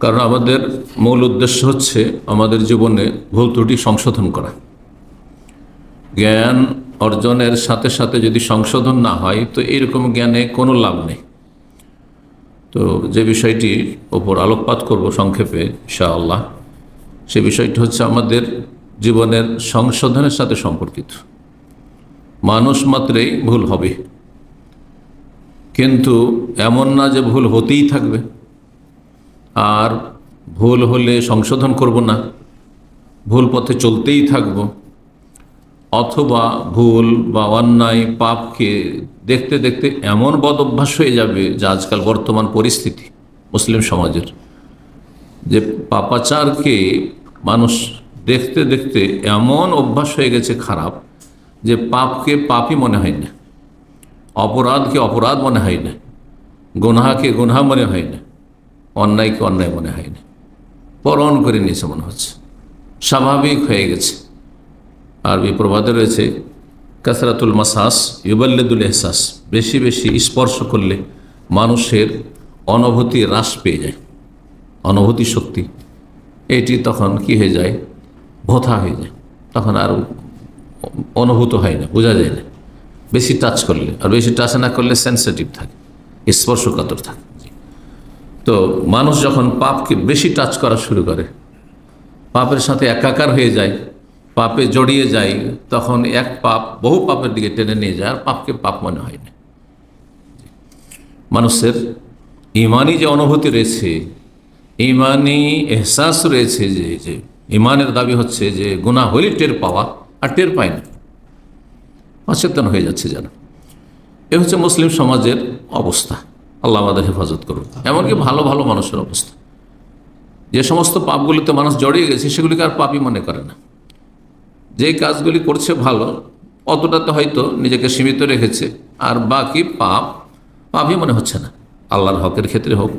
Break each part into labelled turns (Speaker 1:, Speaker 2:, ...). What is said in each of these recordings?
Speaker 1: কারণ আমাদের মূল উদ্দেশ্য হচ্ছে আমাদের জীবনে ভুল ত্রুটি সংশোধন করা। জ্ঞান অর্জনের সাথে সাথে যদি সংশোধন না হয়, তো এরকম জ্ঞানে কোনো লাভ নেই। তো যে বিষয়টির ওপর আলোকপাত করব সংক্ষেপে ইনশাআল্লাহ, সে বিষয়টি হচ্ছে আমাদের জীবনের সংশোধনের সাথে সম্পর্কিত। মানুষ মাত্রেই ভুল হবে। কিন্তু এমন না যে ভুল হতেই থাকবে। আর ভুল হলে সংশোধন করব না। ভুল পথে চলতেই থাকব। অথবা ভুল বা অন্যায় পাপকে দেখতে দেখতে এমন বদ অভ্যাস হয়ে যাবে যা আজকাল বর্তমান পরিস্থিতি মুসলিম সমাজের। যে পাপাচারকে মানুষ দেখতে দেখতে এমন অভ্যাস হয়ে গেছে খারাপ যে পাপকে পাপই মনে হয় না। অপরাধকে অপরাধ মনে হয় না। গুনহাকে গুনহা মনে হয় না। অন্যায়কে অন্যায় মনে হয়নি। পরণ করে নিয়েছে মনে হচ্ছে। স্বাভাবিক হয়ে গেছে। আরবি প্রবাদে রয়েছে, কাসরাতুল মাসাস ইউবাল্লেদুল এহসাস বেশি বেশি স্পর্শ করলে মানুষের অনুভূতি হ্রাস পেয়ে যায়। অনুভূতি শক্তি। এটি তখন কি হয়ে যায়? ভোথা হয়ে যায়। তখন আর অনুভূত হয় না, বোঝা যায় না। বেশি টাচ করলে, আর বেশি টাচ না করলে সেন্সিটিভ থাকে, স্পর্শকাতর থাকে। তো মানুষ যখন পাপকে বেশি টাচ করা শুরু করে, পাপের সাথে একাকার হয়ে যায়, পাপে জড়িয়ে যায়, তখন এক পাপ বহু পাপের দিকে টেনে নিয়ে যায়, আর পাপকে পাপ মনে হয় না। মানুষের ইমানি যে অনুভূতি রয়েছে ইমানি এহসাস রয়েছে যে যে ইমানের দাবি হচ্ছে যে গুণা হলে টের পাওয়া, আর টের পায় না। অচেতন হয়ে যাচ্ছে যেন। এ হচ্ছে মুসলিম সমাজের অবস্থা। আল্লাহ আমাদের হেফাজত করুন এমনকি ভালো ভালো মানুষের অবস্থা। যে সমস্ত পাপগুলিতে মানুষ জড়িয়ে গেছে, সেগুলিকে আর পাপই মনে করে না। যে কাজগুলি করছে ভালো অতটাতে হয়তো নিজেকে সীমিত রেখেছে, আর বাকি পাপ, পাপই মনে হচ্ছে না। আল্লাহর হকের ক্ষেত্রে হোক,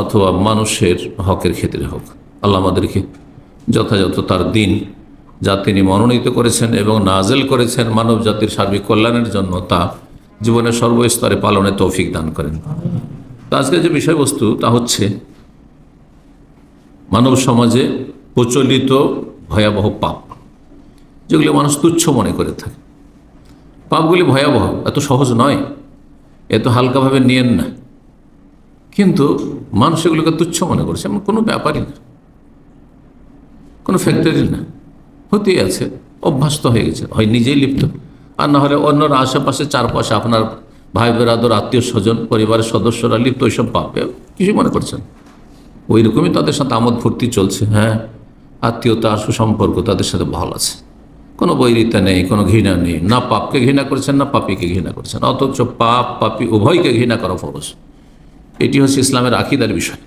Speaker 1: অথবা মানুষের হকের ক্ষেত্রে হোক। আল্লাহ আমাদেরকে যথাযথ তার দিন, যা তিনি মনোনীত করেছেন এবং নাজেল করেছেন মানব জাতির সার্বিক কল্যাণের জন্য তা জীবনের সর্বস্তরে পালনে তৌফিক দান করেন। তো আজকে যে বিষয়বস্তু তা হচ্ছে, মানব সমাজে প্রচলিত ভয়াবহ পাপ, যেগুলি মানুষ তুচ্ছ মনে করে থাকে। পাপগুলি ভয়াবহ এত সহজ নয় এত হালকাভাবে নিয়েন না। কিন্তু মানুষ এগুলোকে তুচ্ছ মনে করছে, এমন কোনো ব্যাপারই না। কোনো ফ্যাক্টরি না। হতেই আছে, অভ্যস্ত হয়ে গেছে, হয় নিজেই লিপ্ত। আর না হলে অন্যরা আশেপাশে চারপাশে আপনার ভাই, বেরাদর, আত্মীয় স্বজন, পরিবারের সদস্যরা লিপ্ত ওইসব পাবে কিছু মনে করছেন? ওই রকমই তাদের সাথে আমোদ ফুর্তি চলছে হ্যাঁ? আত্মীয়তা, সুসম্পর্ক তাদের সাথে ভালো আছে। কোনো বৈরিতা নেই, কোনো ঘৃণা নেই। না পাপকে ঘৃণা করছেন, না পাপিকে ঘৃণা করছেন। অথচ পাপ, পাপি উভয়কে ঘৃণা করা ফরজ। এটি হচ্ছে ইসলামের আকিদার বিষয়।